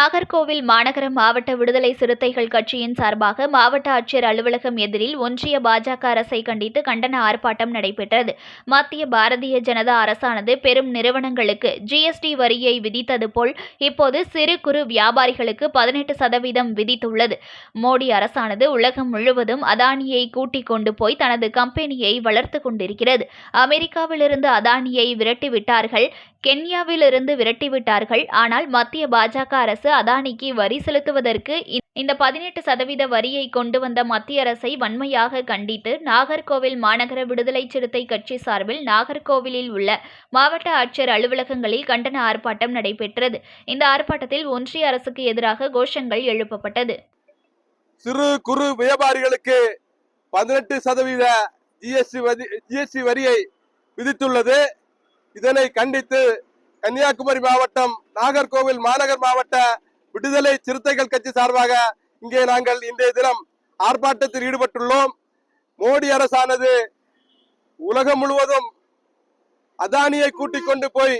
நாகர்கோவில் மாநகர மாவட்ட விடுதலை சிறுத்தைகள் கட்சியின் சார்பாக மாவட்ட ஆட்சியர் அலுவலகம் எதிரில் ஒன்றிய பாஜக அரசை கண்டித்து கண்டன ஆர்ப்பாட்டம் நடைபெற்றது. மத்திய பாரதிய ஜனதா அரசானது பெரும் நிறுவனங்களுக்கு ஜிஎஸ்டி வரியை விதித்தது போல் இப்போது சிறு குறு வியாபாரிகளுக்கு பதினெட்டு சதவீதம் விதித்துள்ளது. மோடி அரசானது உலகம் முழுவதும் அதானியை கூட்டிக் கொண்டு போய் தனது கம்பெனியை வளர்த்து கொண்டிருக்கிறது. அமெரிக்காவிலிருந்து அதானியை விரட்டிவிட்டார்கள். கென்யாவிலிருந்து விரட்டிவிட்டார்கள் ஆனால் மத்திய பாஜக அரசு அதானிக்கு வரி செலுத்துவதற்கு இந்த பதினெட்டு சதவீத வரியை கொண்டு வந்த மத்திய அரசை வன்மையாக கண்டித்து நாகர்கோவில் மாநகர விடுதலை சிறுத்தை கட்சி சார்பில் நாகர்கோவிலில் உள்ள மாவட்ட ஆட்சியர் அலுவலகங்களில் கண்டன ஆர்ப்பாட்டம் நடைபெற்றது. இந்த ஆர்ப்பாட்டத்தில் ஒன்றிய அரசுக்கு எதிராக கோஷங்கள் எழுப்பப்பட்டது. சிறு குறு வியாபாரிகளுக்கு பதினெட்டு சதவீத ஜிஎஸ்டி வரி ஜிஎஸ்டி வரியை விதித்துள்ளது. இதனை கண்டித்து கன்னியாகுமரி மாவட்டம் நாகர்கோவில் மாநகர் மாவட்ட விடுதலை சிறுத்தைகள் கட்சி சார்பாக இங்கே நாங்கள் இன்றைய தினம் ஆர்ப்பாட்டத்தில் ஈடுபட்டுள்ளோம். மோடி அரசானது உலகம் முழுவதும் அதானியை கூட்டிக் கொண்டு போய்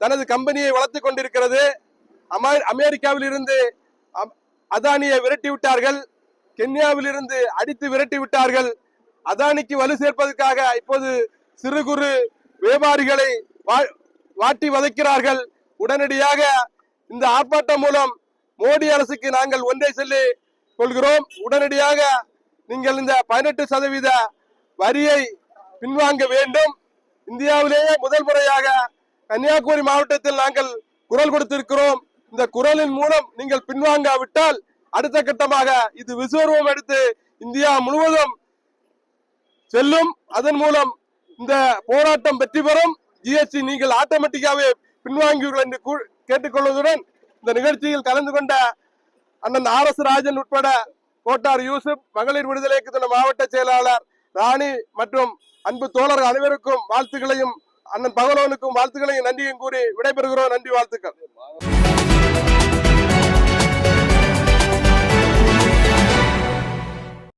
தனது கம்பெனியை வளர்த்து கொண்டிருக்கிறது. அமெரிக்காவில் இருந்து அதானியை விரட்டி விட்டார்கள். கென்யாவில் இருந்து அடித்து விரட்டி விட்டார்கள். அதானிக்கு வலு சேர்ப்பதற்காக இப்போது சிறு குறு வியாபாரிகளை வா- வாட்டி வதைக்கிறார்கள். உடனடியாக இந்த ஆர்ப்பாட்டம் மூலம் மோடி அரசுக்கு நாங்கள் ஒன்றை சொல்லி கொள்கிறோம். உடனடியாக நீங்கள் இந்த பதினெட்டு சதவீத வரியை பின்வாங்க வேண்டும். இந்தியாவிலேயே முதல் முறையாக கன்னியாகுமரி மாவட்டத்தில் நாங்கள் குரல் கொடுத்திருக்கிறோம். இந்த குரலின் மூலம் நீங்கள் பின்வாங்காவிட்டால் அடுத்த கட்டமாக இது விசுவரூபம் எடுத்து இந்தியா முழுவதும் செல்லும். அதன் மூலம் இந்த போராட்டம் வெற்றி பெறும். ஜிஎஸ்டி நீங்கள் ஆட்டோமேட்டிக்காவே பின்வாங்கியுள்ள என்று கேட்டுக்கொள்வதுடன் இந்த நிகழ்ச்சியில் கலந்து கொண்ட அண்ணன் ஆர் எஸ் ராஜன் உட்பட கோட்டார் யூசுப் மகளிர் விடுதலை இயக்கத்தின் மாவட்ட செயலாளர் ராணி மற்றும் அன்பு தோழர்கள் அனைவருக்கும் வாழ்த்துக்களையும் அண்ணன் பகலவனுக்கும் வாழ்த்துக்களையும் நன்றியும் கூறி விடைபெறுகிறோம். நன்றி வாழ்த்துக்கள்.